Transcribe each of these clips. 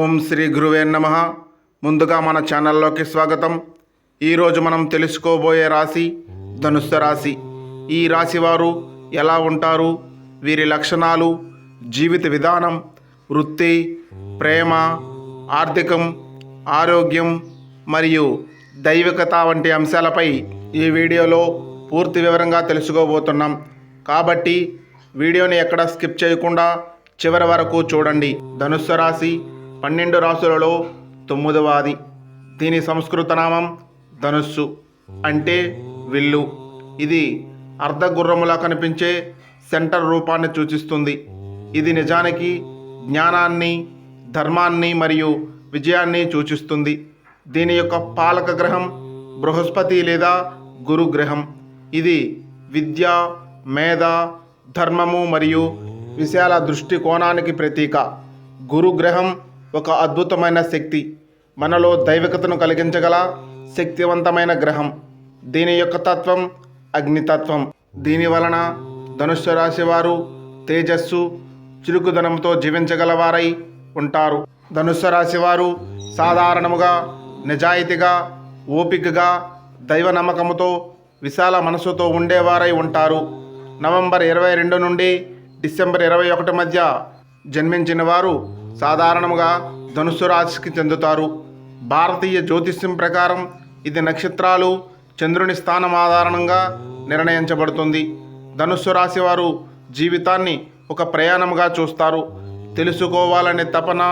ఓం శ్రీ గురువే నమ. ముందుగా మన ఛానల్లోకి స్వాగతం. ఈరోజు మనం తెలుసుకోబోయే రాశి ధనుస్సు రాశి. ఈ రాశి వారు ఎలా ఉంటారు? వీరి లక్షణాలు జీవిత విధానం వృత్తి ప్రేమ ఆర్థికం ఆరోగ్యం మరియు దైవికత వంటి అంశాలపై ఈ వీడియోలో పూర్తి వివరంగా తెలుసుకోబోతున్నాం. కాబట్టి వీడియోని ఎక్కడ స్కిప్ చేయకుండా చివరి వరకు చూడండి. ధనుస్సు రాశి పన్నెండు రాసులలో తొమ్మిదవది. దీని సంస్కృత నామం ధనుస్సు అంటే విల్లు. ఇది అర్ధగుర్రములా కనిపించే సెంటర్ రూపాన్ని సూచిస్తుంది. ఇది నిజానికి జ్ఞానాన్ని ధర్మాన్ని మరియు విజయాన్ని సూచిస్తుంది. దీని యొక్క పాలక గ్రహం బృహస్పతి లేదా గురు గ్రహం ఇది విద్య మేధ ధర్మము మరియు విశాల దృష్టికోణానికి ప్రతీక. గురు గ్రహం ఒక అద్భుతమైన శక్తి. మనలో దైవికతను కలిగించగల శక్తివంతమైన గ్రహం. దీని యొక్క తత్వం అగ్నితత్వం. దీని వలన ధనుస్సు రాశి వారు తేజస్సు చురుకుదనంతో జీవించగలవారై ఉంటారు. ధనుస్సు రాశి వారు సాధారణముగా నిజాయితీగా ఓపికగా దైవ నమ్మకముతో విశాల మనసుతో ఉండేవారై ఉంటారు. నవంబర్ ఇరవై రెండు నుండి డిసెంబర్ ఇరవై ఒకటి మధ్య జన్మించిన వారు సాధారణముగా ధనుస్సు రాశికి చెందుతారు. భారతీయ జ్యోతిష్యం ప్రకారం ఇది నక్షత్రాలు చంద్రుని స్థానం ఆధారంగా నిర్ణయించబడుతుంది. ధనుస్సు రాశి వారు జీవితాన్ని ఒక ప్రయాణముగా చూస్తారు. తెలుసుకోవాలనే తపన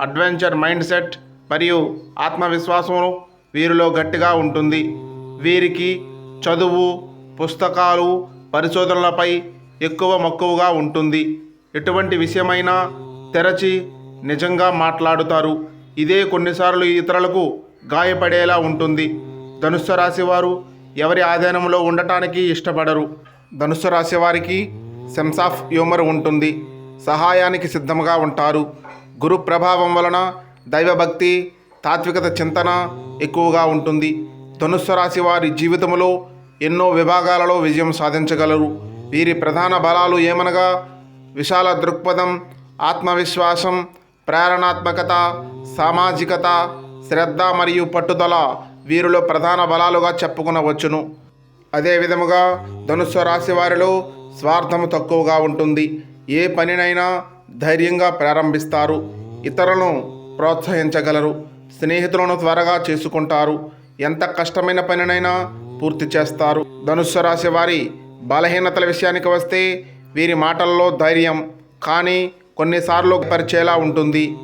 అడ్వెంచర్ మైండ్ సెట్ మరియు ఆత్మవిశ్వాసం వీరిలో గట్టిగా ఉంటుంది. వీరికి చదువు పుస్తకాలు పరిశోధనలపై ఎక్కువ మక్కువగా ఉంటుంది. ఎటువంటి విషయమైనా తెరచి నిజంగా మాట్లాడుతారు. ఇదే కొన్నిసార్లు ఇతరులకు గాయపడేలా ఉంటుంది. ధనుస్సు రాశి వారు ఎవరి ఆధీనంలో ఉండటానికి ఇష్టపడరు. ధనుస్సు రాశి వారికి సెన్స్ ఆఫ్ హ్యూమర్ ఉంటుంది. సహాయానికి సిద్ధంగా ఉంటారు. గురు ప్రభావం వలన దైవభక్తి తాత్వికత చింతన ఎక్కువగా ఉంటుంది. ధనుస్సు రాశి వారి జీవితంలో ఎన్నో విభాగాలలో విజయం సాధించగలరు. వీరి ప్రధాన బలాలు ఏమనగా విశాల దృక్పథం ఆత్మవిశ్వాసం ప్రేరణాత్మకత సామాజికత శ్రద్ధ మరియు పట్టుదల వీరిలో ప్రధాన బలాలుగా చెప్పుకునవచ్చును. అదే విధముగా ధనుస్సు రాశి వారిలో స్వార్థము తక్కువగా ఉంటుంది. ఏ పనినైనా ధైర్యంగా ప్రారంభిస్తారు. ఇతరులను ప్రోత్సహించగలరు. స్నేహితులను త్వరగా చేసుకుంటారు. ఎంత కష్టమైన పనినైనా పూర్తి చేస్తారు. ధనుస్సు రాశి వారి బలహీనతల విషయానికి వస్తే వీరి మాటల్లో ధైర్యం కానీ కొన్నిసార్లు పరిచేలా ఉంటుంది.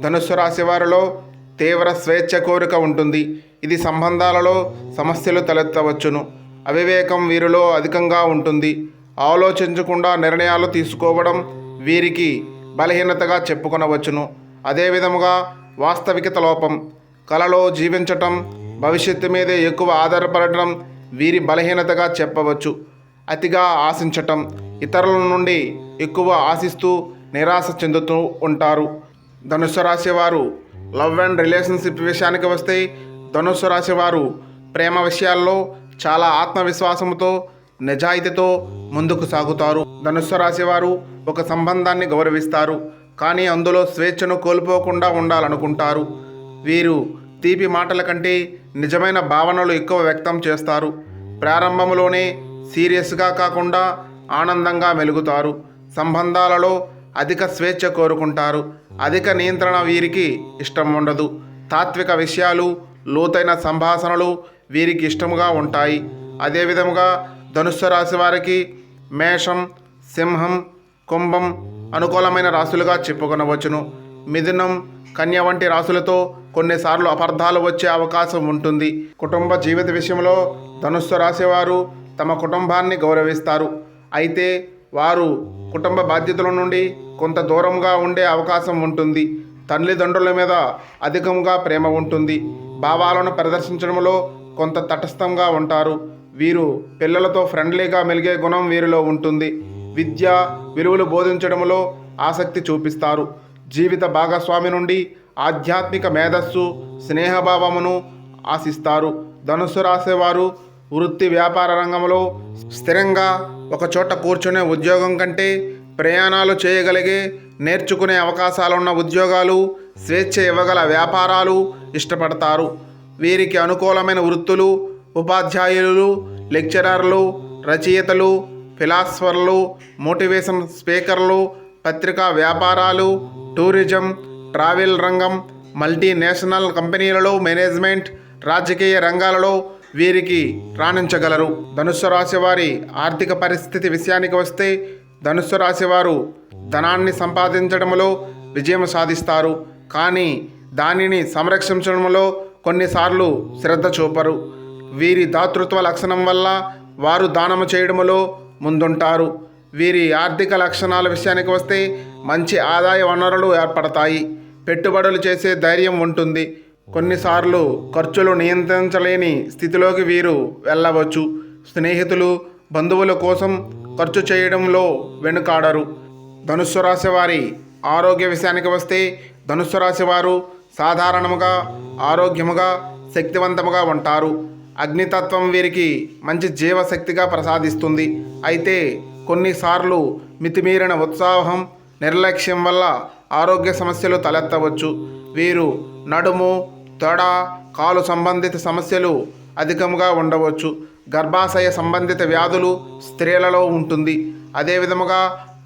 ధనుస్సు రాశి వారిలో తీవ్ర స్వేచ్ఛ కోరిక ఉంటుంది. ఇది సంబంధాలలో సమస్యలు తలెత్తవచ్చును. అవివేకం వీరిలో అధికంగా ఉంటుంది. ఆలోచించకుండా నిర్ణయాలు తీసుకోవడం వీరికి బలహీనతగా చెప్పుకొనవచ్చును. అదేవిధముగా వాస్తవికత లోపం. కలలో జీవించటం భవిష్యత్తు మీదే ఎక్కువ ఆధారపడటం వీరి బలహీనతగా చెప్పవచ్చు. అతిగా ఆశించటం. ఇతరుల నుండి ఎక్కువ ఆశిస్తూ నిరాశ చెందుతూ ఉంటారు. ధనుసు రాశి వారు లవ్ అండ్ రిలేషన్షిప్ విషయానికి వస్తే ధనుసు రాశి వారు ప్రేమ విషయాల్లో చాలా ఆత్మవిశ్వాసంతో నిజాయితీతో ముందుకు సాగుతారు. ధనుసు రాశి వారు ఒక సంబంధాన్ని గౌరవిస్తారు. కానీ అందులో స్వేచ్ఛను కోల్పోకుండా ఉండాలనుకుంటారు. వీరు తీపి మాటల కంటే నిజమైన భావనలు ఎక్కువ వ్యక్తం చేస్తారు. ప్రారంభంలోనే సీరియస్గా కాకుండా ఆనందంగా మెలుగుతారు. సంబంధాలలో అధిక స్వేచ్ఛ కోరుకుంటారు. అధిక నియంత్రణ వీరికి ఇష్టం ఉండదు. తాత్విక విషయాలు లోతైన సంభాషణలు వీరికి ఇష్టముగా ఉంటాయి. అదే విధముగా ధనుస్సు రాశి వారికి మేషం సింహం కుంభం అనుకూలమైన రాశులుగా చెప్పుకొనవచ్చును. మిథునం కన్య వంటి రాశులతో కొన్నిసార్లు అపార్థాలు వచ్చే అవకాశం ఉంటుంది. కుటుంబ జీవిత విషయంలో ధనుస్సు రాశివారు తమ కుటుంబాన్ని గౌరవిస్తారు. అయితే వారు కుటుంబ బాధ్యతల నుండి కొంత దూరంగా ఉండే అవకాశం ఉంటుంది. తల్లిదండ్రుల మీద అధికంగా ప్రేమ ఉంటుంది. భావాలను ప్రదర్శించడంలో కొంత తటస్థంగా ఉంటారు. వీరు పిల్లలతో ఫ్రెండ్లీగా మెలిగే గుణం వీరిలో ఉంటుంది. విద్య విలువలు బోధించడంలో ఆసక్తి చూపిస్తారు. జీవిత భాగస్వామి నుండి ఆధ్యాత్మిక మేధస్సు స్నేహభావమును ఆశిస్తారు. ధనుస్సు రాసేవారు వృత్తి వ్యాపార రంగంలో స్థిరంగా ఒక చోట కూర్చునే ఉద్యోగం కంటే ప్రయాణాలు చేయగలిగే నేర్చుకునే అవకాశాలున్న ఉద్యోగాలు స్వేచ్ఛ ఇవ్వగల వ్యాపారాలు ఇష్టపడతారు. వీరికి అనుకూలమైన వృత్తులు ఉపాధ్యాయులు లెక్చరర్లు రచయితలు ఫిలాసఫర్లు మోటివేషన్ స్పీకర్లు పత్రికా వ్యాపారాలు టూరిజం ట్రావెల్ రంగం మల్టీనేషనల్ కంపెనీలలో మేనేజ్మెంట్ రాజకీయ రంగాలలో వీరికి రాణించగలరు. ధనుస్సు రాశి వారి ఆర్థిక పరిస్థితి విషయానికి వస్తే ధనుస్సు రాశి వారు ధనాన్ని సంపాదించడంలో విజయం సాధిస్తారు. కానీ దానిని సంరక్షించడంలో కొన్నిసార్లు శ్రద్ధ చూపరు. వీరి దాతృత్వ లక్షణం వల్ల వారు దానము చేయడములో ముందుంటారు. వీరి ఆర్థిక లక్షణాల విషయానికి వస్తే మంచి ఆదాయ వనరులు ఏర్పడతాయి. పెట్టుబడులు చేసే ధైర్యం ఉంటుంది. కొన్నిసార్లు ఖర్చులు నియంత్రించలేని స్థితిలోకి వీరు వెళ్ళవచ్చు. స్నేహితులు బంధువుల కోసం ఖర్చు చేయడంలో వెనుకాడరు. ధనుస్సు రాశి వారి ఆరోగ్య విషయానికి వస్తే ధనుస్సు రాశి వారు సాధారణముగా ఆరోగ్యముగా శక్తివంతముగా ఉంటారు. అగ్నితత్వం వీరికి మంచి జీవశక్తిగా ప్రసాదిస్తుంది. అయితే కొన్నిసార్లు మితిమీరిన ఉత్సాహం నిర్లక్ష్యం వల్ల ఆరోగ్య సమస్యలు తలెత్తవచ్చు. వీరు నడుము తొడ? కాలు సంబంధిత సమస్యలు అధికంగా ఉండవచ్చు. గర్భాశయ సంబంధిత వ్యాధులు స్త్రీలలో ఉంటుంది. అదే విధముగా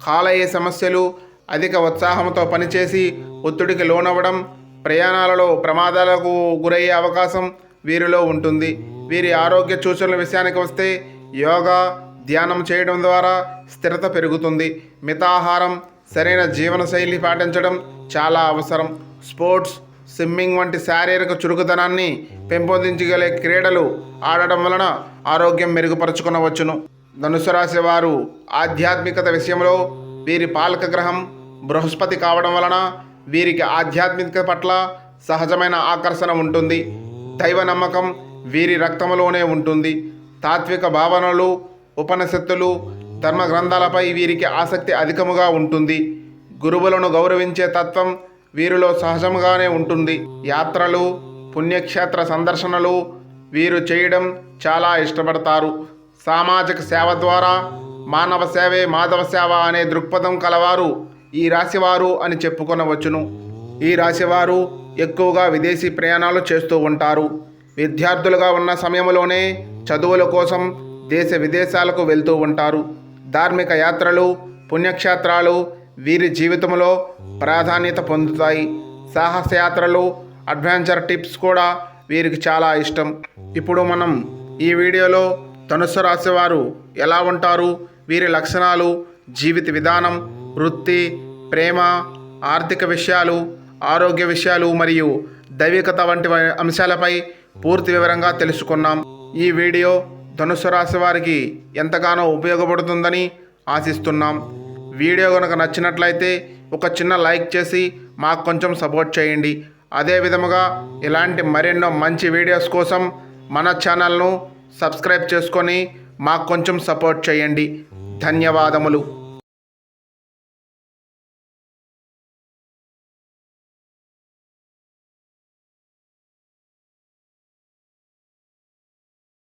కాలయ సమస్యలు అధిక ఉత్సాహంతో పనిచేసి ఒత్తిడికి లోనవ్వడం ప్రయాణాలలో ప్రమాదాలకు గురయ్యే అవకాశం వీరిలో ఉంటుంది. వీరి ఆరోగ్య సూచనల విషయానికి వస్తే యోగా ధ్యానం చేయడం ద్వారా స్థిరత పెరుగుతుంది. మితాహారం సరైన జీవనశైలి పాటించడం చాలా అవసరం. స్పోర్ట్స్ స్విమ్మింగ్ వంటి శారీరక చురుకుదనాన్ని పెంపొందించగలే క్రీడలు ఆడటం వలన ఆరోగ్యం మెరుగుపరచుకునవచ్చును. ధనుసు రాశి వారు ఆధ్యాత్మికత విషయంలో వీరి పాలక గ్రహం బృహస్పతి కావడం వలన వీరికి ఆధ్యాత్మికత పట్ల సహజమైన ఆకర్షణ ఉంటుంది. దైవ నమ్మకం వీరి రక్తములోనే ఉంటుంది. తాత్విక భావనలు ఉపనిషత్తులు ధర్మ గ్రంథాలపై వీరికి ఆసక్తి అధికముగా ఉంటుంది. గురువులను గౌరవించే తత్వం వీరిలో సహజముగానే ఉంటుంది. యాత్రలు పుణ్యక్షేత్ర సందర్శనలు వీరు చేయడం చాలా ఇష్టపడతారు. సామాజిక సేవ ద్వారా మానవ సేవే మాధవ సేవ అనే దృక్పథం కలవారు ఈ రాశివారు అని చెప్పుకొనవచ్చును. ఈ రాశివారు ఎక్కువగా విదేశీ ప్రయాణాలు చేస్తూ ఉంటారు. విద్యార్థులుగా ఉన్న సమయంలోనే చదువుల కోసం దేశ విదేశాలకు వెళ్తూ ఉంటారు. ధార్మిక యాత్రలు పుణ్యక్షేత్రాలు వీరి జీవితంలో ప్రాధాన్యత పొందుతాయి. సాహసయాత్రలు అడ్వెంచర్ టిప్స్ కూడా వీరికి చాలా ఇష్టం. ఇప్పుడు మనం ఈ వీడియోలో ధనుస్సు రాశి వారు ఎలా ఉంటారు వీరి లక్షణాలు జీవిత విధానం వృత్తి ప్రేమ ఆర్థిక విషయాలు ఆరోగ్య విషయాలు మరియు దైవికత వంటి అంశాలపై పూర్తి వివరంగా తెలుసుకున్నాం. ఈ వీడియో ధనుస్సు రాశి వారికి ఎంతగానో ఉపయోగపడుతుందని ఆశిస్తున్నాం. వీడియో కనుక నచ్చినట్లయితే ఒక చిన్న లైక్ చేసి మాకు కొంచెం సపోర్ట్ చేయండి. అదే విధముగా ఇలాంటి మరెన్నో మంచి వీడియోస్ కోసం మన ఛానల్ను సబ్స్క్రైబ్ చేసుకొని మాకు కొంచెం సపోర్ట్ చేయండి. ధన్యవాదములు.